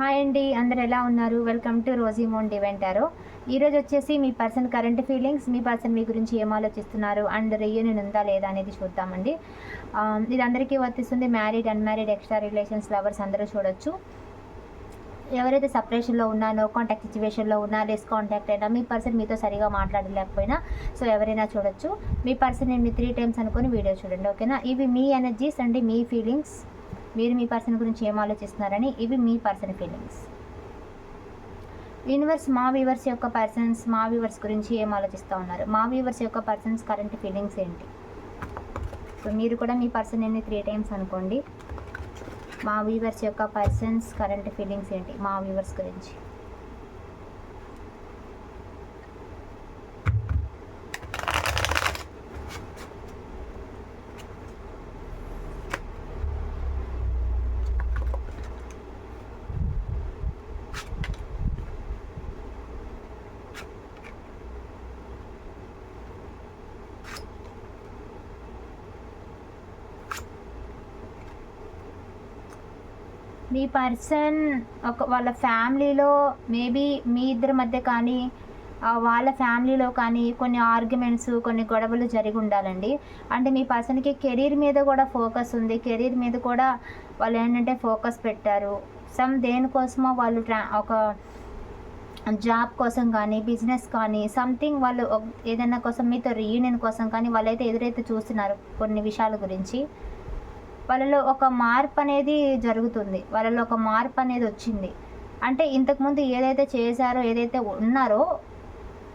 Hi అండి అందరు ఎలా ఉన్నారు? వెల్కమ్ టు రోజీ మోన్ డివెంటారో ఈరోజు వచ్చేసి మీ పర్సన్ కరెంట్ ఫీలింగ్స్ మీ పర్సన్ మీ గురించి ఏం ఆలోచిస్తున్నారు అండ్ రియూనియన్ ఉందా లేదా అనేది చూద్దామండి. Um, ఇది అందరికీ వర్తిస్తుంది married unmarried extra relations lovers అందరూ చూడొచ్చు. ఎవరైతే సపరేషన్లో ఉన్నా నో కాంటాక్ట్ సిచ్యువేషన్లో ఉన్నా లెస్ కాంటాక్ట్ అయినా మీ పర్సన్ మీతో సరిగా మాట్లాడలేకపోయినా సో ఎవరైనా చూడొచ్చు. మీ పర్సన్ నేను త్రీ టైమ్స్ అనుకొని వీడియో చూడండి ఓకేనా ఇవి మీ ఎనర్జీస్ అండి మీ ఫీలింగ్స్ మీరు మీ పర్సన్ గురించి ఏం ఆలోచిస్తున్నారని ఇవి మీ పర్సన్ ఫీలింగ్స్. యూనివర్స్ మా వ్యూవర్స్ యొక్క పర్సన్స్ మా వ్యూవర్స్ గురించి ఏం ఆలోచిస్తూ ఉన్నారు? మా వ్యూవర్స్ యొక్క పర్సన్స్ కరెంట్ ఫీలింగ్స్ ఏంటి? సో మీరు కూడా మీ పర్సన్ ఎన్ని త్రీ టైమ్స్ అనుకోండి. మా వ్యూవర్స్ యొక్క పర్సన్స్ కరెంట్ ఫీలింగ్స్ ఏంటి? మా వ్యూవర్స్ గురించి. పర్సన్ ఒక వాళ్ళ ఫ్యామిలీలో మేబీ మీ ఇద్దరి మధ్య కానీ వాళ్ళ ఫ్యామిలీలో కానీ కొన్ని ఆర్గ్యుమెంట్స్ కొన్ని గొడవలు జరిగి ఉండాలండి. అంటే మీ పర్సన్కి కెరీర్ మీద కూడా ఫోకస్ ఉంది. కెరీర్ మీద కూడా వాళ్ళు ఏంటంటే ఫోకస్ పెట్టారు. సమ్ దేనికోసమో వాళ్ళు ట్రా ఒక జాబ్ కోసం కానీ బిజినెస్ కానీ సంథింగ్ వాళ్ళు ఏదైనా కోసం మీతో రీయూనియన్ కోసం కానీ వాళ్ళైతే ఎదురైతే చూస్తున్నారు కొన్ని విషయాల గురించి. వాళ్ళలో ఒక మార్పు అనేది జరుగుతుంది. వాళ్ళలో ఒక మార్పు అనేది వచ్చింది. అంటే ఇంతకుముందు ఏదైతే చేశారో ఏదైతే ఉన్నారో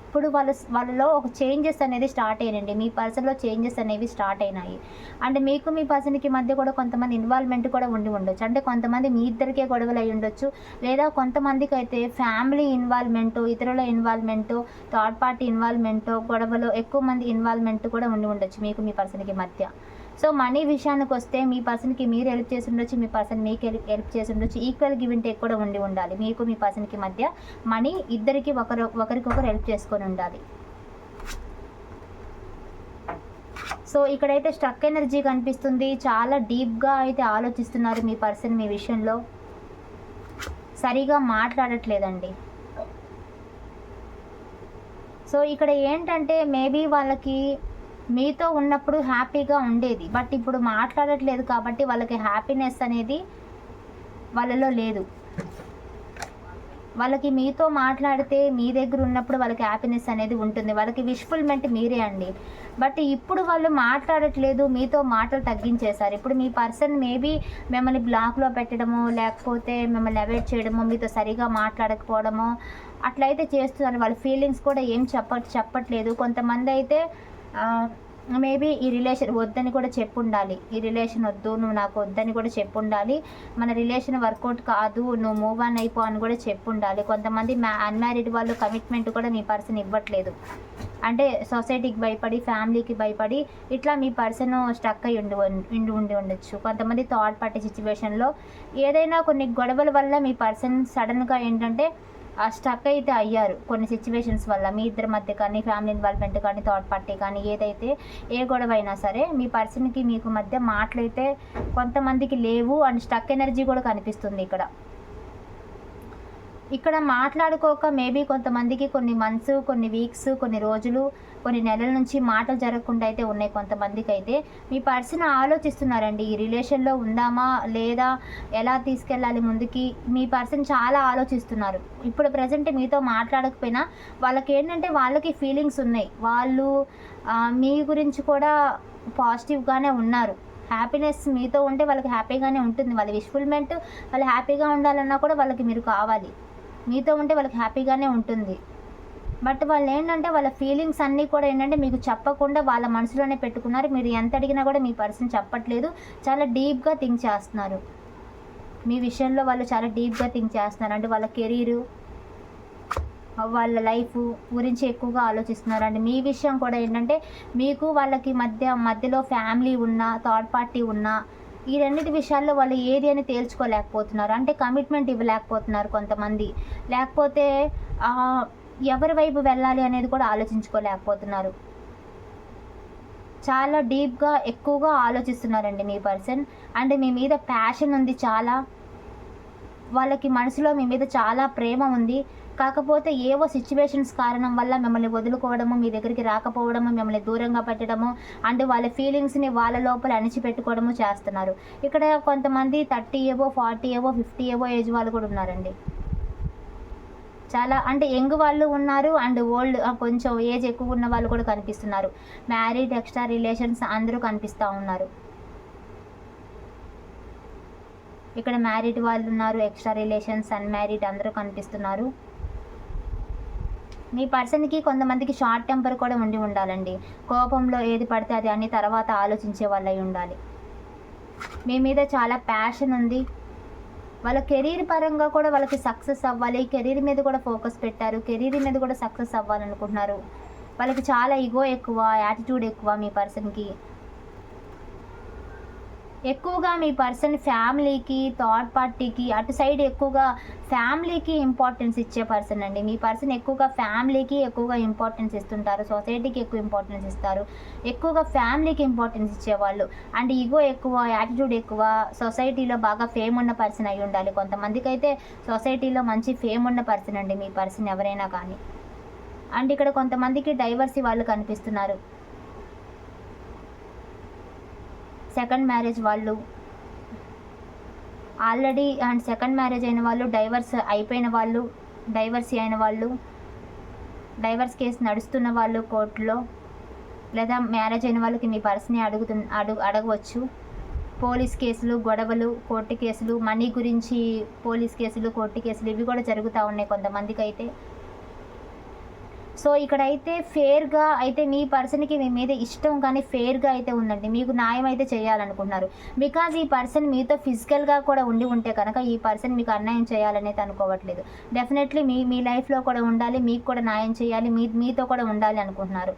ఇప్పుడు వాళ్ళ వాళ్ళలో ఒక చేంజెస్ అనేది స్టార్ట్ అయినండి మీ పర్సన్లో చేంజెస్ అనేవి స్టార్ట్ అయినాయి. అంటే మీకు మీ పర్సన్కి మధ్య కూడా కొంతమంది ఇన్వాల్వ్మెంట్ కూడా ఉండి ఉండొచ్చు. అంటే కొంతమంది మీ ఇద్దరికే గొడవలు అయి ఉండొచ్చు. లేదా కొంతమందికి అయితే ఫ్యామిలీ ఇన్వాల్వ్మెంట్ ఇతరుల ఇన్వాల్వ్మెంట్ థర్డ్ పార్టీ ఇన్వాల్వ్మెంట్ గొడవలో ఎక్కువ మంది ఇన్వాల్వ్మెంట్ కూడా ఉండి ఉండొచ్చు మీకు మీ పర్సన్కి మధ్య. సో మనీ విషయానికి వస్తే మీ పర్సన్కి మీరు హెల్ప్ చేసి ఉండొచ్చు మీ పర్సన్ మీకు హెల్ప్ హెల్ప్ చేసి ఉండొచ్చు. ఈక్వల్ గివ్ అండ్ టేక్ కూడా ఉండి ఉండాలి. మీకు మీ పర్సన్కి మధ్య మనీ ఇద్దరికి ఒకరు ఒకరికొకరు హెల్ప్ చేసుకొని ఉండాలి. సో ఇక్కడైతే స్ట్రక్ ఎనర్జీ కనిపిస్తుంది. చాలా డీప్గా అయితే ఆలోచిస్తున్నారు మీ పర్సన్ మీ విషయంలో. సరిగా మాట్లాడట్లేదండి. సో ఇక్కడ ఏంటంటే మేబీ వాళ్ళకి మీతో ఉన్నప్పుడు హ్యాపీగా ఉండేది. బట్ ఇప్పుడు మాట్లాడట్లేదు కాబట్టి వాళ్ళకి హ్యాపీనెస్ అనేది వాళ్ళలో లేదు. వాళ్ళకి మీతో మాట్లాడితే మీ దగ్గర ఉన్నప్పుడు వాళ్ళకి హ్యాపీనెస్ అనేది ఉంటుంది. వాళ్ళకి విష్ఫుల్మెంట్ మీరే అండి. బట్ ఇప్పుడు వాళ్ళు మాట్లాడట్లేదు. మీతో మాటలు తగ్గించేశారు. ఇప్పుడు మీ పర్సన్ మేబీ మిమ్మల్ని బ్లాక్లో పెట్టడమో లేకపోతే మిమ్మల్ని అవాయిడ్ చేయడమో మీతో సరిగా మాట్లాడకపోవడమో అట్లయితే చేస్తున్నారు. వాళ్ళ ఫీలింగ్స్ కూడా ఏం చెప్ప చెప్పట్లేదు. కొంతమంది అయితే మేబీ ఈ రిలేషన్ వద్దని కూడా చెప్పుండాలి. ఈ రిలేషన్ వద్దు నువ్వు నాకు వద్దని కూడా చెప్పుండాలి. మన రిలేషన్ వర్కౌట్ కాదు నువ్వు మూవ్ ఆన్ అయిపో అని కూడా చెప్పుండాలి. కొంతమంది మ్యా అన్మ్యారీడ్ వాళ్ళు కమిట్మెంట్ కూడా మీ పర్సన్ ఇవ్వట్లేదు. అంటే సొసైటీకి భయపడి ఫ్యామిలీకి భయపడి ఇట్లా మీ పర్సన్ స్టక్ అయి ఉండి ఉండి ఉండి ఉండొచ్చు. కొంతమంది థర్డ్ పార్టీ సిచ్యువేషన్లో ఏదైనా కొన్ని గొడవల వల్ల మీ పర్సన్ సడన్గా ఏంటంటే స్టక్ అయితే అయ్యారు. కొన్ని సిచ్యువేషన్స్ వల్ల మీ ఇద్దరి మధ్య కానీ ఫ్యామిలీ ఇన్వాల్వ్మెంట్ కానీ థర్డ్ పార్టీ కానీ ఏదైతే ఏ గొడవ అయినా సరే మీ పర్సన్కి మీకు మధ్య మాటలైతే కొంతమందికి లేవు అండ్ స్టక్ ఎనర్జీ కూడా కనిపిస్తుంది ఇక్కడ. ఇక్కడ మాట్లాడుకోక మేబీ కొంతమందికి కొన్ని మంత్స్ కొన్ని వీక్స్ కొన్ని రోజులు కొన్ని నెలల నుంచి మాటలు జరగకుండా అయితే ఉన్నాయి కొంతమందికి అయితే మీ పర్సన్ ఆలోచిస్తున్నారండి ఈ రిలేషన్లో ఉందామా లేదా ఎలా తీసుకెళ్ళాలి ముందుకి? మీ పర్సన్ చాలా ఆలోచిస్తున్నారు. ఇప్పుడు ప్రజెంట్ మీతో మాట్లాడకపోయినా వాళ్ళకి ఏంటంటే వాళ్ళకి ఫీలింగ్స్ ఉన్నాయి. వాళ్ళు మీ గురించి కూడా పాజిటివ్గానే ఉన్నారు. హ్యాపీనెస్ మీతో ఉంటే వాళ్ళకి హ్యాపీగానే ఉంటుంది. వాళ్ళ విష్ఫుల్మెంట్ వాళ్ళు హ్యాపీగా ఉండాలన్నా కూడా వాళ్ళకి మీరు కావాలి. మీతో ఉంటే వాళ్ళకి హ్యాపీగానే ఉంటుంది. బట్ వాళ్ళు ఏంటంటే వాళ్ళ ఫీలింగ్స్ అన్నీ కూడా ఏంటంటే మీకు చెప్పకుండా వాళ్ళ మనసులోనే పెట్టుకున్నారు. మీరు ఎంత అడిగినా కూడా మీ పర్సన్ చెప్పట్లేదు. చాలా డీప్గా థింక్ చేస్తున్నారు. మీ విషయంలో వాళ్ళు చాలా డీప్గా థింక్ చేస్తున్నారు. అంటే వాళ్ళ కెరీరు వాళ్ళ లైఫ్ గురించి ఎక్కువగా ఆలోచిస్తున్నారు అండి మీ విషయం కూడా ఏంటంటే మీకు వాళ్ళకి మధ్య మధ్యలో ఫ్యామిలీ ఉన్నా థర్డ్ పార్టీ ఉన్నా ఈ రెండింటి విషయాల్లో వాళ్ళు ఏది అని తేల్చుకోలేకపోతున్నారు. అంటే కమిట్మెంట్ ఇవ్వలేకపోతున్నారు కొంతమంది. లేకపోతే ఎవరి వైపు వెళ్ళాలి అనేది కూడా ఆలోచించుకోలేకపోతున్నారు. చాలా డీప్గా ఎక్కువగా ఆలోచిస్తున్నారండి మీ పర్సన్. అండ్ మీ మీద ప్యాషన్ ఉంది చాలా. వాళ్ళకి మనసులో మీ మీద చాలా ప్రేమ ఉంది. కాకపోతే ఏవో సిచ్యువేషన్స్ కారణం వల్ల మిమ్మల్ని వదులుకోవడము మీ దగ్గరికి రాకపోవడము మిమ్మల్ని దూరంగా పెట్టడము అండ్ వాళ్ళ ఫీలింగ్స్ని వాళ్ళ లోపల అణిచిపెట్టుకోవడము చేస్తున్నారు. ఇక్కడ కొంతమంది థర్టీ ఏవో ఫార్టీ ఏవో ఫిఫ్టీ ఏవో ఏజ్ వాళ్ళు కూడా ఉన్నారండి. చాలా అంటే యంగ్ వాళ్ళు ఉన్నారు అండ్ ఓల్డ్ కొంచెం ఏజ్ ఎక్కువ ఉన్న వాళ్ళు కూడా కనిపిస్తున్నారు. మ్యారీడ్ ఎక్స్ట్రా రిలేషన్స్ అందరూ కనిపిస్తూ ఉన్నారు. ఇక్కడ మ్యారీడ్ వాళ్ళు ఉన్నారు ఎక్స్ట్రా రిలేషన్స్ అన్మ్యారీడ్ అందరూ కనిపిస్తున్నారు. మీ పర్సన్కి కొంతమందికి షార్ట్ టెంపర్ కూడా ఉండి ఉండాలండి. కోపంలో ఏది పడితే అది అన్ని తర్వాత ఆలోచించే వాళ్ళు ఉండాలి. మీ మీద చాలా ప్యాషన్ ఉంది. వాళ్ళ కెరీర్ పరంగా కూడా వాళ్ళకి సక్సెస్ అవ్వాలి. కెరీర్ మీద కూడా ఫోకస్ పెట్టారు. కెరీర్ మీద కూడా సక్సెస్ అవ్వాలనుకుంటున్నారు. వాళ్ళకి చాలా ఇగో ఎక్కువ యాటిట్యూడ్ ఎక్కువ మీ పర్సన్కి. ఎక్కువగా మీ పర్సన్ ఫ్యామిలీకి థర్డ్ పార్టీకి అటు సైడ్ ఎక్కువగా ఫ్యామిలీకి ఇంపార్టెన్స్ ఇచ్చే పర్సన్ అండి. మీ పర్సన్ ఎక్కువగా ఫ్యామిలీకి ఎక్కువగా ఇంపార్టెన్స్ ఇస్తుంటారు. సొసైటీకి ఎక్కువ ఇంపార్టెన్స్ ఇస్తారు. ఎక్కువగా ఫ్యామిలీకి ఇంపార్టెన్స్ ఇచ్చేవాళ్ళు. అండ్ ఈగో ఎక్కువ యాటిట్యూడ్ ఎక్కువ సొసైటీలో బాగా ఫేమ్ ఉన్న పర్సన్ అయి ఉండాలి. కొంతమందికి అయితే సొసైటీలో మంచి ఫేమ్ ఉన్న పర్సన్ అండి మీ పర్సన్ ఎవరైనా కానీ. అండ్ ఇక్కడ కొంతమందికి డైవర్సీ వాళ్ళు కనిపిస్తున్నారు. సెకండ్ మ్యారేజ్ వాళ్ళు. ఆల్రెడీ అండ్ సెకండ్ మ్యారేజ్ అయిన వాళ్ళు డైవర్స్ అయిపోయిన వాళ్ళు డైవర్సీ అయిన వాళ్ళు డైవర్స్ కేసు నడుస్తున్న వాళ్ళు కోర్టులో లేదా మ్యారేజ్ అయిన వాళ్ళకి మీ పర్సన్ని అడుగుతు అడుగు అడగవచ్చు. పోలీస్ కేసులు గొడవలు కోర్టు కేసులు మనీ గురించి పోలీస్ కేసులు కోర్టు కేసులు ఇవి కూడా జరుగుతూ ఉన్నాయి కొంతమందికి అయితే సో ఇక్కడైతే ఫేర్గా అయితే మీ పర్సన్కి మీ మీద ఇష్టం కానీ ఫేర్గా అయితే ఉందండి. మీకు న్యాయం అయితే చేయాలనుకుంటున్నారు. బికాజ్ ఈ పర్సన్ మీతో ఫిజికల్గా కూడా ఉండి ఉంటే కనుక ఈ పర్సన్ మీకు అన్యాయం చేయాలనేది అనుకోవట్లేదు. డెఫినెట్లీ మీ మీ లైఫ్లో కూడా ఉండాలి మీకు కూడా న్యాయం చేయాలి మీ మీతో కూడా ఉండాలి అనుకుంటున్నారు.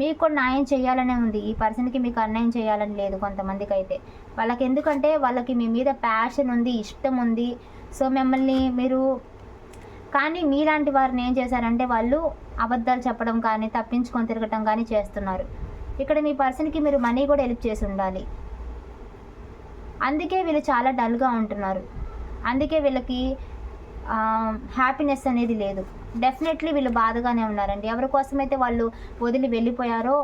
మీకు కూడా న్యాయం చేయాలనే ఉంది. ఈ పర్సన్కి మీకు అన్యాయం చేయాలని లేదు కొంతమందికి అయితే వాళ్ళకి ఎందుకంటే వాళ్ళకి మీ మీద ప్యాషన్ ఉంది ఇష్టం ఉంది. సో మిమ్మల్ని మీరు కానీ మీలాంటి వారిని ఏం చేశారంటే వాళ్ళు అబద్ధాలు చెప్పడం కానీ తప్పించుకొని తిరగటం కానీ చేస్తున్నారు. ఇక్కడ మీ పర్సన్కి మీరు మనీ కూడా హెల్ప్ చేసి ఉండాలి. అందుకే వీళ్ళు చాలా డల్గా ఉంటున్నారు. అందుకే వీళ్ళకి హ్యాపీనెస్ అనేది లేదు. డెఫినెట్లీ వీళ్ళు బాధగానే ఉన్నారండి. ఎవరి కోసమైతే వాళ్ళు వదిలి వెళ్ళిపోయారో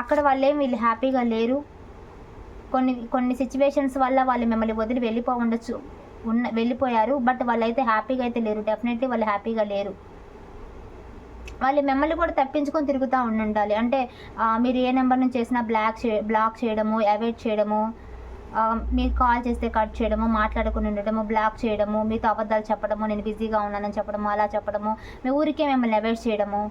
అక్కడ వాళ్ళేం వీళ్ళు హ్యాపీగా లేరు. కొన్ని కొన్ని సిచ్యువేషన్స్ వల్ల వాళ్ళు మిమ్మల్ని వదిలి వెళ్ళిపో ఉండొచ్చు ఉన్న వెళ్ళిపోయారు. బట్ వాళ్ళైతే హ్యాపీగా అయితే లేరు. డెఫినెట్లీ వాళ్ళు హ్యాపీగా లేరు. వాళ్ళు మిమ్మల్ని కూడా తప్పించుకొని తిరుగుతూ ఉండాలి అంటే మీరు ఏ నెంబర్ నుంచి చేసినా బ్లాక్ చే బ్లాక్ చేయడము అవాయిడ్ చేయడము మీరు కాల్ చేస్తే కట్ చేయడము మాట్లాడుకుని ఉండడము బ్లాక్ చేయడము మీతో అబద్ధాలు చెప్పడము నేను బిజీగా ఉన్నానని చెప్పడము అలా చెప్పడము మీ ఊరికే మిమ్మల్ని అవాయిడ్ చేయడము.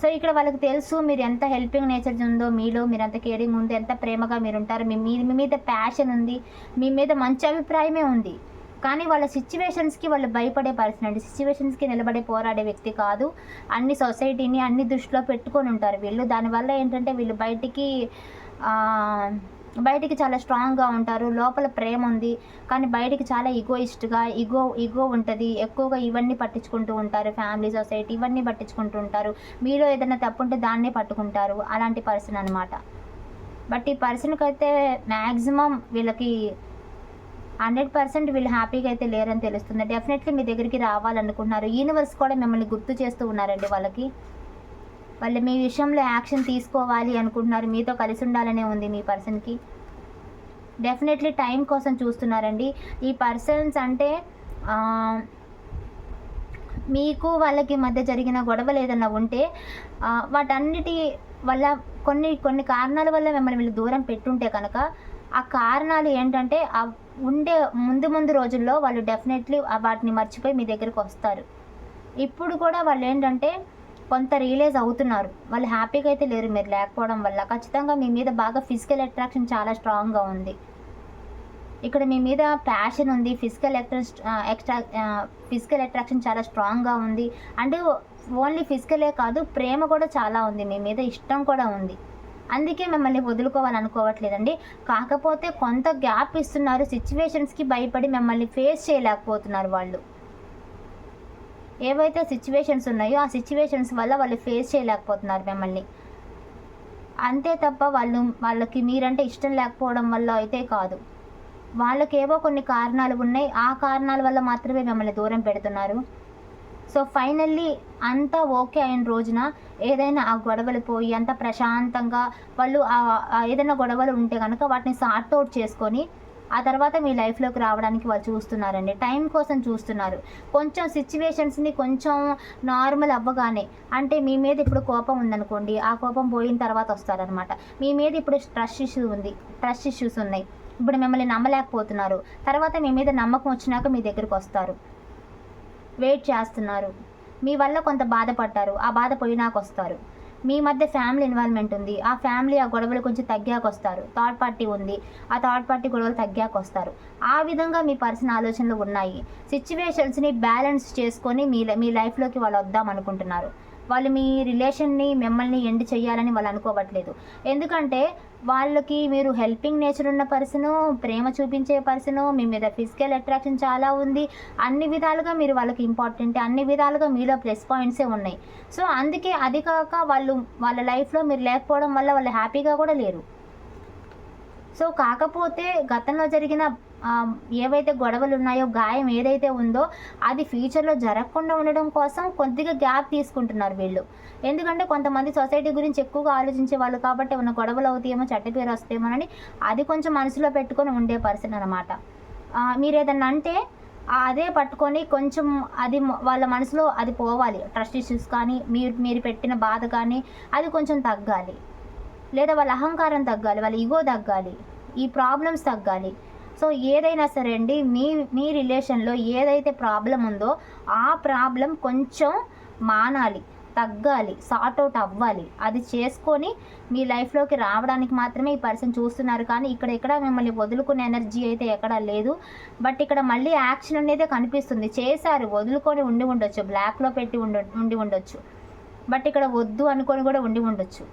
సో ఇక్కడ వాళ్ళకి తెలుసు మీరు ఎంత హెల్పింగ్ నేచర్ ఉందో మీలో మీరు ఎంత కేరింగ్ ఉందో ఎంత ప్రేమగా మీరు ఉంటారు మీ మీ మీ మీద ప్యాషన్ ఉంది మీ మీద మంచి అభిప్రాయమే ఉంది. కానీ వాళ్ళ సిచ్యువేషన్స్కి వాళ్ళు భయపడే పర్సన్ అండి. సిచ్యువేషన్స్కి నిలబడే పోరాడే వ్యక్తి కాదు. అన్ని సొసైటీని అన్ని దృష్టిలో పెట్టుకొని ఉంటారు వీళ్ళు. దానివల్ల ఏంటంటే వీళ్ళు బయటికి బయటికి చాలా స్ట్రాంగ్గా ఉంటారు. లోపల ప్రేమ ఉంది. కానీ బయటికి చాలా ఈగోయిస్ట్గా ఈగో ఈగో ఉంటుంది. ఎక్కువగా ఇవన్నీ పట్టించుకుంటూ ఉంటారు. ఫ్యామిలీ సొసైటీ ఇవన్నీ పట్టించుకుంటూ ఉంటారు. మీలో ఏదైనా తప్పు ఉంటే దాన్నే పట్టుకుంటారు. అలాంటి పర్సన్ అనమాట బట్ ఈ పర్సన్కి అయితే మ్యాక్సిమం వీళ్ళకి హండ్రెడ్ పర్సెంట్ వీళ్ళు హ్యాపీగా అయితే లేరని తెలుస్తుంది. డెఫినెట్లీ మీ దగ్గరికి రావాలనుకుంటున్నారు. యూనివర్స్ కూడా మిమ్మల్ని గుర్తు చేస్తూ ఉన్నారండి వాళ్ళకి. వాళ్ళు మీ విషయంలో యాక్షన్ తీసుకోవాలి అనుకుంటున్నారు. మీతో కలిసి ఉండాలనే ఉంది మీ పర్సన్కి. డెఫినెట్లీ టైం కోసం చూస్తున్నారండి. ఈ పర్సన్స్ అంటే మీకు వాళ్ళకి మధ్య జరిగిన గొడవలు ఏదైనా ఉంటే వాటన్నిటి వల్ల కొన్ని కొన్ని కారణాల వల్ల మిమ్మల్ని వీళ్ళు దూరం పెట్టుంటే కనుక ఆ కారణాలు ఏంటంటే ఆ ఉండే ముందు ముందు రోజుల్లో వాళ్ళు డెఫినెట్లీ వాటిని మర్చిపోయి మీ దగ్గరికి వస్తారు. ఇప్పుడు కూడా వాళ్ళు ఏంటంటే కొంత రియలైజ్ అవుతున్నారు. వాళ్ళు హ్యాపీగా అయితే లేరు మీరు లేకపోవడం వల్ల. ఖచ్చితంగా మీ మీద బాగా ఫిజికల్ అట్రాక్షన్ చాలా స్ట్రాంగ్గా ఉంది. ఇక్కడ మీ మీద ప్యాషన్ ఉంది. ఫిజికల్ ఎక్స్ట్రా ఫిజికల్ అట్రాక్షన్ చాలా స్ట్రాంగ్గా ఉంది. అండ్ ఓన్లీ ఫిజికలే కాదు ప్రేమ కూడా చాలా ఉంది మీ మీద. ఇష్టం కూడా ఉంది. అందుకే మిమ్మల్ని వదులుకోవాలనుకోవట్లేదండి. కాకపోతే కొంత గ్యాప్ ఇస్తున్నారు. సిచ్యువేషన్స్కి భయపడి మిమ్మల్ని ఫేస్ చేయలేకపోతున్నారు వాళ్ళు. ఏవైతే సిచ్యువేషన్స్ ఉన్నాయో ఆ సిచ్యువేషన్స్ వల్ల వాళ్ళు ఫేస్ చేయలేకపోతున్నారు మిమ్మల్ని. అంతే తప్ప వాళ్ళు వాళ్ళకి మీరంటే ఇష్టం లేకపోవడం వల్ల అయితే కాదు. వాళ్ళకేవో కొన్ని కారణాలు ఉన్నాయి. ఆ కారణాల వల్ల మాత్రమే మిమ్మల్ని దూరం పెడుతున్నారు. సో ఫైనల్లీ అంతా ఓకే అయిన రోజున ఏదైనా ఆ గొడవలు పోయి అంత ప్రశాంతంగా వాళ్ళు ఏదైనా గొడవలు ఉంటే కనుక వాటిని సార్ట్ అవుట్ చేసుకొని ఆ తర్వాత మీ లైఫ్లోకి రావడానికి వాళ్ళు చూస్తున్నారండి. టైం కోసం చూస్తున్నారు. కొంచెం సిచ్యువేషన్స్ని కొంచెం నార్మల్ అవ్వగానే అంటే మీ మీద ఇప్పుడు కోపం ఉందనుకోండి ఆ కోపం పోయిన తర్వాత వస్తారనమాట. మీ మీద ఇప్పుడు ట్రస్ట్ ఇష్యూ ఉంది ట్రస్ట్ ఇష్యూస్ ఉన్నాయి. ఇప్పుడు మిమ్మల్ని నమ్మలేకపోతున్నారు. తర్వాత మీ మీద నమ్మకం వచ్చినాక మీ దగ్గరికి వస్తారు. వెయిట్ చేస్తున్నారు. మీ వల్ల కొంత బాధపడ్డారు. ఆ బాధ పోయినాక వస్తారు మీ మధ్య ఫ్యామిలీ ఇన్వాల్వ్మెంట్ ఉంది. ఆ ఫ్యామిలీ ఆ గొడవలు కొంచెం తగ్గాక వస్తారు థర్డ్ పార్టీ ఉంది. ఆ థర్డ్ పార్టీ గొడవలు తగ్గాక వస్తారు ఆ విధంగా మీ పర్సన్ ఆలోచనలు ఉన్నాయి. సిచ్యువేషన్స్ని బ్యాలెన్స్ చేసుకొని మీ మీ లైఫ్లోకి వాళ్ళు వద్దాం అనుకుంటున్నారు వాళ్ళు మీ రిలేషన్ని మిమ్మల్ని ఎండ్ చేయాలని వాళ్ళు అనుకోవట్లేదు. ఎందుకంటే వాళ్ళకి మీరు హెల్పింగ్ నేచర్ ఉన్న పర్సను ప్రేమ చూపించే పర్సను మీ మీద ఫిజికల్ అట్రాక్షన్ చాలా ఉంది. అన్ని విధాలుగా మీరు వాళ్ళకి ఇంపార్టెంట్ అన్ని విధాలుగా మీలో ప్లస్ పాయింట్సే ఉన్నాయి. సో అందుకే అది కాక వాళ్ళు వాళ్ళ లైఫ్లో మీరు లేకపోవడం వల్ల వాళ్ళు హ్యాపీగా కూడా లేరు. సో కాకపోతే గతంలో జరిగిన ఏవైతే గొడవలు ఉన్నాయో గాయం ఏదైతే ఉందో అది ఫ్యూచర్లో జరగకుండా ఉండడం కోసం కొద్దిగా గ్యాప్ తీసుకుంటున్నారు వీళ్ళు. ఎందుకంటే కొంతమంది సొసైటీ గురించి ఎక్కువగా ఆలోచించే వాళ్ళు కాబట్టి ఉన్న గొడవలు అవుతాయేమో చెడ్డ పేరు వస్తాయేమోనని అది కొంచెం మనసులో పెట్టుకొని ఉండే పర్సన్ అనమాట మీరు ఏదన్నా అంటే అదే పట్టుకొని కొంచెం అది వాళ్ళ మనసులో అది పోవాలి. ట్రస్ట్ ఇష్యూస్ కానీ మీరు మీరు పెట్టిన బాధ కానీ అది కొంచెం తగ్గాలి. లేదా వాళ్ళ అహంకారం తగ్గాలి వాళ్ళ ఈగో తగ్గాలి ఈ ప్రాబ్లమ్స్ తగ్గాలి. సో ఏదైనా సరే అండి మీ మీ రిలేషన్లో ఏదైతే ప్రాబ్లం ఉందో ఆ ప్రాబ్లం కొంచెం మానాలి తగ్గాలి సార్ట్ అవుట్ అవ్వాలి. అది చేసుకొని మీ లైఫ్లోకి రావడానికి మాత్రమే ఈ పర్సన్ చూస్తున్నారు. కానీ ఇక్కడ ఎక్కడ మిమ్మల్ని వదులుకునే ఎనర్జీ అయితే ఎక్కడా లేదు. బట్ ఇక్కడ మళ్ళీ యాక్షన్ అనేది కనిపిస్తుంది. చేశారు వదులుకొని ఉండి ఉండొచ్చు. బ్లాక్లో పెట్టి ఉండ ఉండి ఉండొచ్చు. బట్ ఇక్కడ వద్దు అనుకొని కూడా ఉండి ఉండొచ్చు.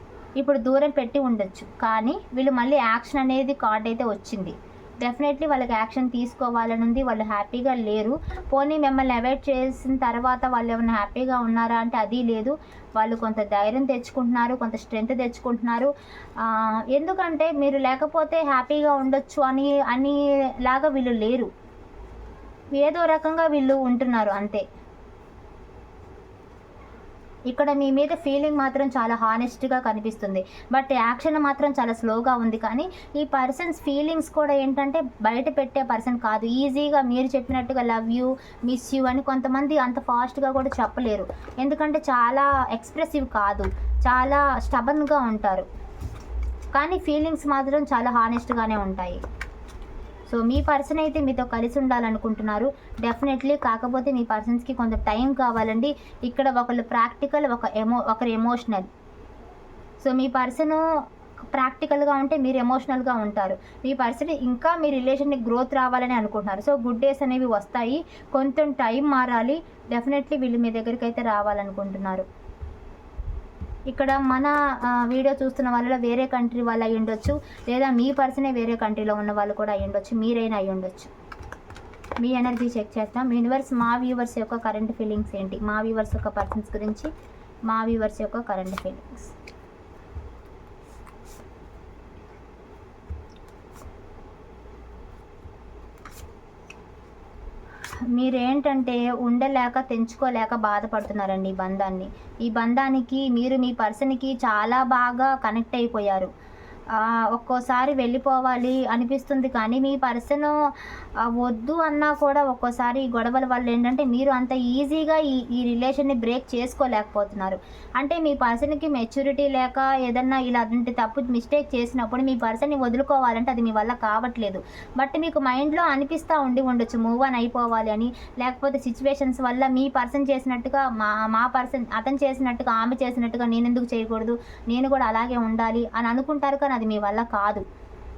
ఇప్పుడు దూరం పెట్టి ఉండొచ్చు. కానీ వీళ్ళు మళ్ళీ యాక్షన్ అనేది కార్డ్ అయితే వచ్చింది. డెఫినెట్లీ వాళ్ళకి యాక్షన్ తీసుకోవాలని ఉంది. వాళ్ళు హ్యాపీగా లేరు. పోనీ మిమ్మల్ని అవాయిడ్ చేసిన తర్వాత వాళ్ళు ఏమైనా హ్యాపీగా ఉన్నారా అంటే అది లేదు. వాళ్ళు కొంత ధైర్యం తెచ్చుకుంటున్నారు కొంత స్ట్రెంగ్త్ తెచ్చుకుంటున్నారు. ఎందుకంటే మీరు లేకపోతే హ్యాపీగా ఉండొచ్చు అని అని లాగా వీళ్ళు లేరు. ఏదో రకంగా వీళ్ళు ఉంటున్నారు అంతే. ఇక్కడ మీ మీద ఫీలింగ్ మాత్రం చాలా హానెస్ట్గా కనిపిస్తుంది. బట్ యాక్షన్ మాత్రం చాలా స్లోగా ఉంది. కానీ ఈ పర్సన్స్ ఫీలింగ్స్ కూడా ఏంటంటే బయట పెట్టే పర్సన్ కాదు. ఈజీగా మీరు చెప్పినట్టుగా లవ్ యూ మిస్ యూ అని కొంతమంది అంత ఫాస్ట్గా కూడా చెప్పలేరు. ఎందుకంటే చాలా ఎక్స్ప్రెసివ్ కాదు. చాలా స్టబన్గా ఉంటారు. కానీ ఫీలింగ్స్ మాత్రం చాలా హానెస్ట్గానే ఉంటాయి. సో మీ పర్సన్ అయితే మీతో కలిసి ఉండాలనుకుంటున్నారు. డెఫినెట్లీ కాకపోతే మీ పర్సన్స్కి కొంత టైం కావాలండి. ఇక్కడ ఒకళ్ళు ప్రాక్టికల్ ఒక ఎమో ఒకరు ఎమోషనల్ సో మీ పర్సన్ ప్రాక్టికల్గా ఉంటే మీరు ఎమోషనల్గా ఉంటారు. మీ పర్సన్ ఇంకా మీ రిలేషన్ని గ్రోత్ రావాలని అనుకుంటున్నారు. సో గుడ్ డేస్ అనేవి వస్తాయి. కొంచెం టైం మారాలి. డెఫినెట్లీ వీళ్ళు మీ దగ్గరికి అయితే రావాలనుకుంటున్నారు. ఇక్కడ మన వీడియో చూస్తున్న వాళ్ళలో వేరే కంట్రీ వాళ్ళు అయి ఉండొచ్చు. లేదా మీ పర్సనే వేరే కంట్రీలో ఉన్న వాళ్ళు కూడా అయి ఉండొచ్చు. మీరైనా అయి ఉండొచ్చు. మీ ఎనర్జీ చెక్ చేస్తాం. యూనివర్స్ మా వ్యూవర్స్ యొక్క కరెంట్ ఫీలింగ్స్ ఏంటి? మా వ్యూవర్స్ యొక్క పర్సన్స్ గురించి మా వ్యూవర్స్ యొక్క కరెంట్ ఫీలింగ్స్ మీరేంటంటే ఉండలేక తెంచుకోలేక బాధపడుతున్నారండి ఈ బంధాన్ని. ఈ బంధానికి మీరు మీ పర్సన్కి చాలా బాగా కనెక్ట్ అయిపోయారు. ఒక్కోసారి వెళ్ళిపోవాలి అనిపిస్తుంది కానీ మీ పర్సన్ వద్దు అన్నా కూడా ఒక్కోసారి ఈ గొడవల వల్ల ఏంటంటే మీరు అంత ఈజీగా ఈ ఈ రిలేషన్ని బ్రేక్ చేసుకోలేకపోతున్నారు. అంటే మీ పర్సన్కి మెచ్యూరిటీ లేక ఏదన్నా ఇలాంటి తప్పు మిస్టేక్ చేసినప్పుడు మీ పర్సన్ని వదులుకోవాలంటే అది మీ వల్ల కావట్లేదు. బట్ మీకు మైండ్లో అనిపిస్తూ ఉండి ఉండొచ్చు మూవ్ ఆన్ అయిపోవాలి అని. లేకపోతే సిచ్యువేషన్స్ వల్ల మీ పర్సన్ చేసినట్టుగా మా మా పర్సన్ అతను చేసినట్టుగా ఆమె చేసినట్టుగా నేను ఎందుకు చేయకూడదు? నేను కూడా అలాగే ఉండాలి అని అనుకుంటారు కానీ అది మీ వల్ల కాదు.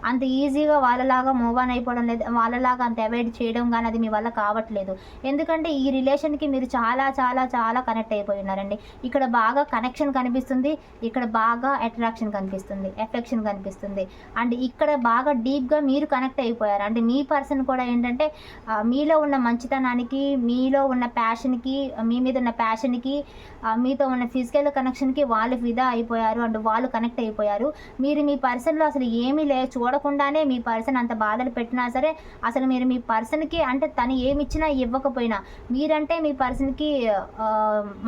అంత ఈజీగా వాళ్ళలాగా మూవ్ ఆన్ అయిపోవడం లేదు వాళ్ళలాగా అంత అవాయిడ్ చేయడం కానీ అది మీ వల్ల కావట్లేదు. ఎందుకంటే ఈ రిలేషన్కి మీరు చాలా చాలా చాలా కనెక్ట్ అయిపోయి ఉన్నారండి. ఇక్కడ బాగా కనెక్షన్ కనిపిస్తుంది ఇక్కడ బాగా అట్రాక్షన్ కనిపిస్తుంది ఎఫెక్షన్ కనిపిస్తుంది. అండ్ ఇక్కడ బాగా డీప్గా మీరు కనెక్ట్ అయిపోయారు. అంటే మీ పర్సన్ కూడా ఏంటంటే మీలో ఉన్న మంచితనానికి మీలో ఉన్న ప్యాషన్కి మీ మీద ఉన్న ప్యాషన్కి మీతో ఉన్న ఫిజికల్ కనెక్షన్కి వాళ్ళు ఫిదా అయిపోయారు. అండ్ వాళ్ళు కనెక్ట్ అయిపోయారు. మీరు మీ పర్సన్లో అసలు ఏమీ లే చూడ చూడకుండానే మీ పర్సన్ అంత బాధలు పెట్టినా సరే అసలు మీరు మీ పర్సన్కి అంటే తను ఏమి ఇచ్చినా ఇవ్వకపోయినా మీరంటే మీ పర్సన్కి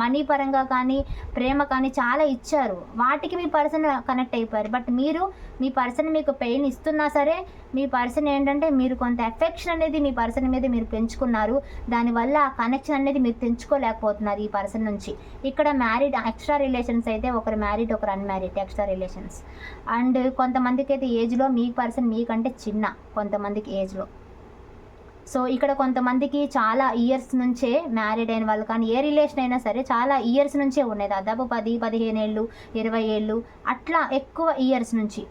మనీ పరంగా కానీ ప్రేమ కానీ చాలా ఇచ్చారు. వాటికి మీ పర్సన్ కనెక్ట్ అయిపోయారు. బట్ మీరు మీ పర్సన్ మీకు పెయిన్ ఇస్తున్నా సరే మీ పర్సన్ ఏంటంటే మీరు కొంత ఎఫెక్షన్ అనేది మీ పర్సన్ మీద మీరు పెంచుకున్నారు. దానివల్ల ఆ కనెక్షన్ అనేది మీరు తెంచుకోలేకపోతున్నారు ఈ పర్సన్ నుంచి. ఇక్కడ మ్యారీడ్ ఎక్స్ట్రా రిలేషన్స్ అయితే ఒకరు మ్యారీడ్ ఒకరు అన్మ్యారీడ్ ఎక్స్ట్రా రిలేషన్స్ అండ్ కొంతమందికి అయితే ఏజ్లో మీ పర్సన్ మీకంటే చిన్న కొంతమందికి ఏజ్లో సో ఇక్కడ కొంతమందికి చాలా ఇయర్స్ నుంచే మ్యారీడ్ అయిన వాళ్ళు కానీ ఏ రిలేషన్ అయినా సరే చాలా ఇయర్స్ నుంచే ఉన్నాయి. దాదాపు పది పదిహేను ఏళ్ళు ఇరవై ఏళ్ళు అట్లా ఎక్కువ ఇయర్స్ నుంచి.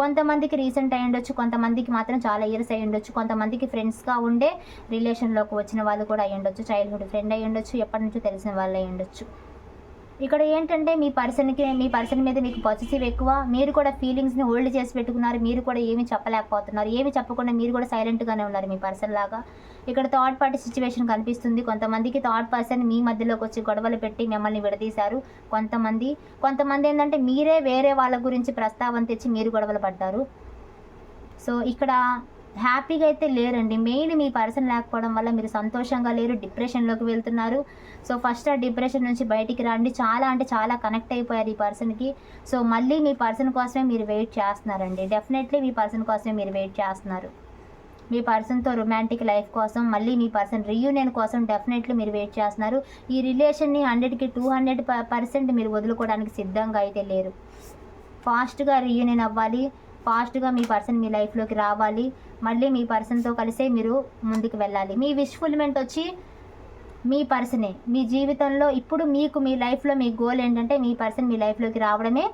కొంతమందికి రీసెంట్ అయి ఉండొచ్చు కొంతమందికి మాత్రం చాలా ఇయర్స్ అయి ఉండొచ్చు. కొంతమందికి ఫ్రెండ్స్గా ఉండే రిలేషన్లోకి వచ్చిన వాళ్ళు కూడా అయి ఉండొచ్చు. చైల్డ్హుడ్ ఫ్రెండ్ అయి ఉండొచ్చు ఎప్పటి నుంచో తెలిసిన వాళ్ళు అయి ఉండొచ్చు. ఇక్కడ ఏంటంటే మీ పర్సన్కి మీ పర్సన్ మీద మీకు పాజిటివ్ ఎక్కువ. మీరు కూడా ఫీలింగ్స్ని హోల్డ్ చేసి పెట్టుకున్నారు. మీరు కూడా ఏమి చెప్పలేకపోతున్నారు. ఏమి చెప్పకుండా మీరు కూడా సైలెంట్గానే ఉన్నారు మీ పర్సన్ లాగా. ఇక్కడ థర్డ్ పార్టీ సిచ్యువేషన్ కనిపిస్తుంది. కొంతమందికి థర్డ్ పర్సన్ మీ మధ్యలోకి వచ్చి గొడవలు పెట్టి మిమ్మల్ని విడదీశారు. కొంతమంది కొంతమంది ఏంటంటే మీరే వేరే వాళ్ళ గురించి ప్రస్తావన తెచ్చి మీరు గొడవలు పడ్డారు. సో ఇక్కడ హ్యాపీగా అయితే లేరండి. మెయిన్ మీ పర్సన్ లేకపోవడం వల్ల మీరు సంతోషంగా లేరు డిప్రెషన్లోకి వెళ్తున్నారు. సో ఫస్ట్ ఆ డిప్రెషన్ నుంచి బయటికి రండి. చాలా అంటే చాలా కనెక్ట్ అయిపోయారు ఈ పర్సన్కి. సో మళ్ళీ మీ పర్సన్ కోసమే మీరు వెయిట్ చేస్తున్నారండి. డెఫినెట్లీ మీ పర్సన్ కోసమే మీరు వెయిట్ చేస్తున్నారు. మీ పర్సన్తో రొమాంటిక్ లైఫ్ కోసం మళ్ళీ మీ పర్సన్ రీయూనియన్ కోసం డెఫినెట్లీ మీరు వెయిట్ చేస్తున్నారు. ఈ రిలేషన్ని హండ్రెడ్కి టూ హండ్రెడ్ పర్సెంట్ మీరు వదులుకోవడానికి సిద్ధంగా అయితే లేరు. ఫాస్ట్గా రీయూనియన్ అవ్వాలి. ఫాస్ట్గా మీ పర్సన్ మీ లైఫ్లోకి రావాలి. మళ్ళీ మీ పర్సన్తో కలిసే మీరు ముందుకు వెళ్ళాలి. మీ విష్ ఫుల్మెంట్ వచ్చి మీ పర్సనే. మీ జీవితంలో ఇప్పుడు మీకు మీ లైఫ్లో మీ గోల్ ఏంటంటే మీ పర్సన్ మీ లైఫ్లోకి రావడమే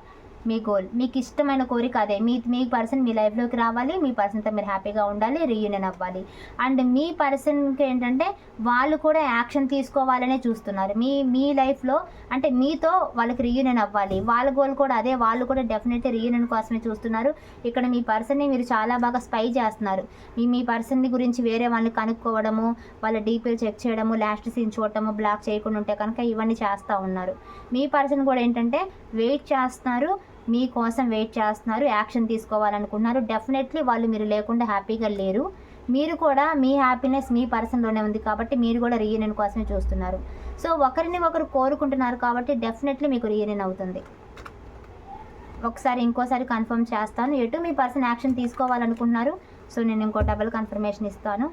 మీ గోల్ మీకు ఇష్టమైన కోరిక అదే. మీ మీ పర్సన్ మీ లైఫ్లోకి రావాలి మీ పర్సన్తో మీరు హ్యాపీగా ఉండాలి రీయూనియన్ అవ్వాలి. అండ్ మీ పర్సన్కి ఏంటంటే వాళ్ళు కూడా యాక్షన్ తీసుకోవాలనే చూస్తున్నారు. మీ మీ లైఫ్లో అంటే మీతో వాళ్ళకి రీయూనియన్ అవ్వాలి. వాళ్ళ గోల్ కూడా అదే. వాళ్ళు కూడా డెఫినెట్లీ రీయూనియన్ కోసమే చూస్తున్నారు. ఇక్కడ మీ పర్సన్ని మీరు చాలా బాగా స్పై చేస్తున్నారు. మీ మీ పర్సన్ని గురించి వేరే వాళ్ళని కనుక్కోవడము వాళ్ళ డీపీలు చెక్ చేయడము లాస్ట్ సీన్ చూడటము బ్లాక్ చేయకుండా ఉంటే కనుక ఇవన్నీ చేస్తూ ఉన్నారు. మీ పర్సన్ కూడా ఏంటంటే వెయిట్ చేస్తున్నారు. మీకోసం వెయిట్ చేస్తున్నారు యాక్షన్ తీసుకోవాలనుకుంటున్నారు. డెఫినెట్లీ వాళ్ళు మీరు లేకుండా హ్యాపీగా లేరు. మీరు కూడా మీ హ్యాపీనెస్ మీ పర్సన్లోనే ఉంది కాబట్టి మీరు కూడా రీయూనియన్ కోసమే చూస్తున్నారు. సో ఒకరిని ఒకరు కోరుకుంటున్నారు కాబట్టి డెఫినెట్లీ మీకు రీయూనియన్ అవుతుంది. ఒకసారి ఇంకోసారి కన్ఫర్మ్ చేస్తాను. ఎటు మీ పర్సన్ యాక్షన్ తీసుకోవాలనుకుంటున్నారు? సో నేను ఇంకో డబుల్ కన్ఫర్మేషన్ ఇస్తాను.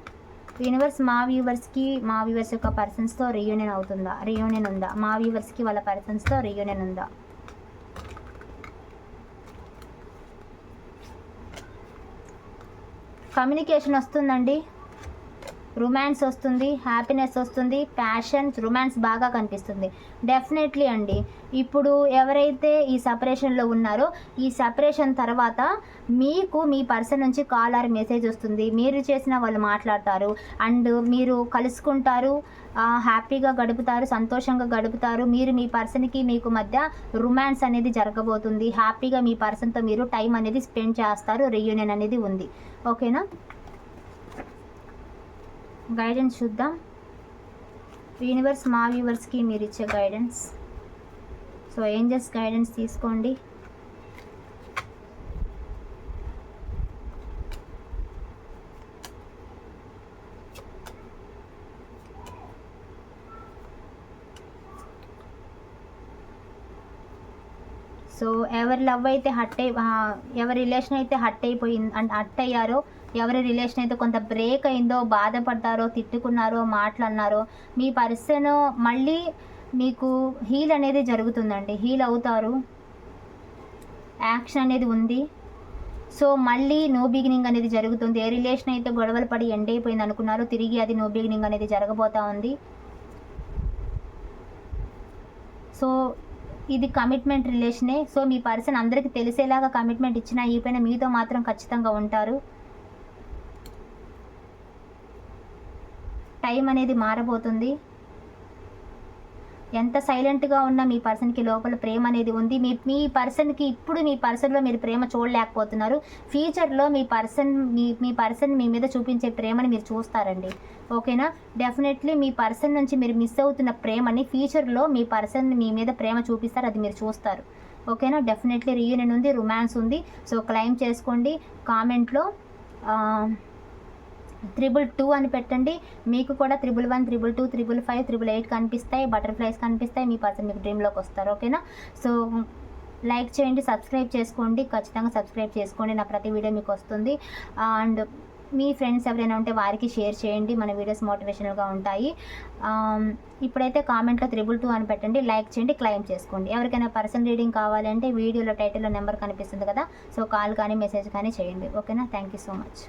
యూనివర్స్ మా వ్యూవర్స్కి మా వ్యూవర్స్ యొక్క పర్సన్స్తో రీయూనియన్ అవుతుందా? రీయూనియన్ ఉందా? మా వ్యూవర్స్కి వాళ్ళ పర్సన్స్తో రీయూనియన్ ఉందా? కమ్యూనికేషన్ వస్తుందండి. రొమాన్స్ వస్తుంది హ్యాపీనెస్ వస్తుంది ప్యాషన్ రొమాన్స్ బాగా కనిపిస్తుంది. డెఫినెట్లీ అండి. ఇప్పుడు ఎవరైతే ఈ సపరేషన్లో ఉన్నారో ఈ సపరేషన్ తర్వాత మీకు మీ పర్సన్ నుంచి కాల్ ఆర్ మెసేజ్ వస్తుంది. మీరు చేసిన వాళ్ళు మాట్లాడతారు. అండ్ మీరు కలుసుకుంటారు హ్యాపీగా గడుపుతారు సంతోషంగా గడుపుతారు. మీరు మీ పర్సన్కి మీకు మధ్య రొమాన్స్ అనేది జరగబోతుంది. హ్యాపీగా మీ పర్సన్తో మీరు టైం అనేది స్పెండ్ చేస్తారు. రియూనియన్ అనేది ఉంది. ఓకేనా? గైడెన్స్ చూద్దాం. యూనివర్స్ మా వ్యూవర్స్కి మీరు ఇచ్చే గైడెన్స్ సో ఏంజెస్ గైడెన్స్ తీసుకోండి. సో ఎవరి లవ్ అయితే హట్ అయి ఎవరి రిలేషన్ అయితే హట్ అయిపోయింది అంటే హట్ అయ్యారో ఎవరి రిలేషన్ అయితే కొంత బ్రేక్ అయిందో బాధపడ్డారో తిట్టుకున్నారో మాట్లాడినారో మీ పర్సన్ మళ్ళీ మీకు హీల్ అనేది జరుగుతుందండి. హీల్ అవుతారు. యాక్షన్ అనేది ఉంది. సో మళ్ళీ నో బిగినింగ్ అనేది జరుగుతుంది. ఏ రిలేషన్ అయితే గొడవలు పడి ఎండ్ అయిపోయింది అనుకున్నారో తిరిగి అది నో బిగినింగ్ అనేది జరగబోతా ఉంది. సో ఇది కమిట్మెంట్ రిలేషనే సో మీ పర్సన్ అందరికీ తెలిసేలాగా కమిట్మెంట్ ఇచ్చినా ఈ పైన మీతో మాత్రం ఖచ్చితంగా ఉంటారు. టైం అనేది మారబోతుంది. ఎంత సైలెంట్గా ఉన్నా మీ పర్సన్కి లోపల ప్రేమ అనేది ఉంది. మీ మీ పర్సన్కి ఇప్పుడు మీ పర్సన్లో మీరు ప్రేమ చూడలేకపోతున్నారు. ఫ్యూచర్లో మీ పర్సన్ మీ మీ పర్సన్ మీ మీద చూపించే ప్రేమని మీరు చూస్తారండి. ఓకేనా? డెఫినెట్లీ మీ పర్సన్ నుంచి మీరు మిస్ అవుతున్న ప్రేమని ఫ్యూచర్లో మీ పర్సన్ మీ మీద ప్రేమ చూపిస్తారు. అది మీరు చూస్తారు. ఓకేనా? డెఫినెట్లీ రీయూనియన్ ఉంది రొమాన్స్ ఉంది. సో క్లైమ్ చేసుకోండి. కామెంట్లో త్రిబుల్ టూ అని పెట్టండి. మీకు కూడా triple one triple two triple five triple eight కనిపిస్తాయి. బటర్ఫ్లైస్ కనిపిస్తాయి. మీ పర్సన్ మీకు డ్రీమ్లోకి వస్తారు. ఓకేనా? సో లైక్ చేయండి సబ్స్క్రైబ్ చేసుకోండి. ఖచ్చితంగా సబ్స్క్రైబ్ చేసుకోండి. నా ప్రతి వీడియో మీకు వస్తుంది. అండ్ మీ ఫ్రెండ్స్ ఎవరైనా ఉంటే వారికి షేర్ చేయండి. మన వీడియోస్ మోటివేషనల్గా ఉంటాయి. ఇప్పుడైతే కామెంట్లో త్రిబుల్ టూ అని పెట్టండి. లైక్ చేయండి క్లైమ్ చేసుకోండి. ఎవరికైనా పర్సన్ రీడింగ్ కావాలంటే వీడియోలో టైటిల్లో నెంబర్ కనిపిస్తుంది కదా. సో కాల్ కానీ మెసేజ్ కానీ చేయండి. ఓకేనా? Thank you so much.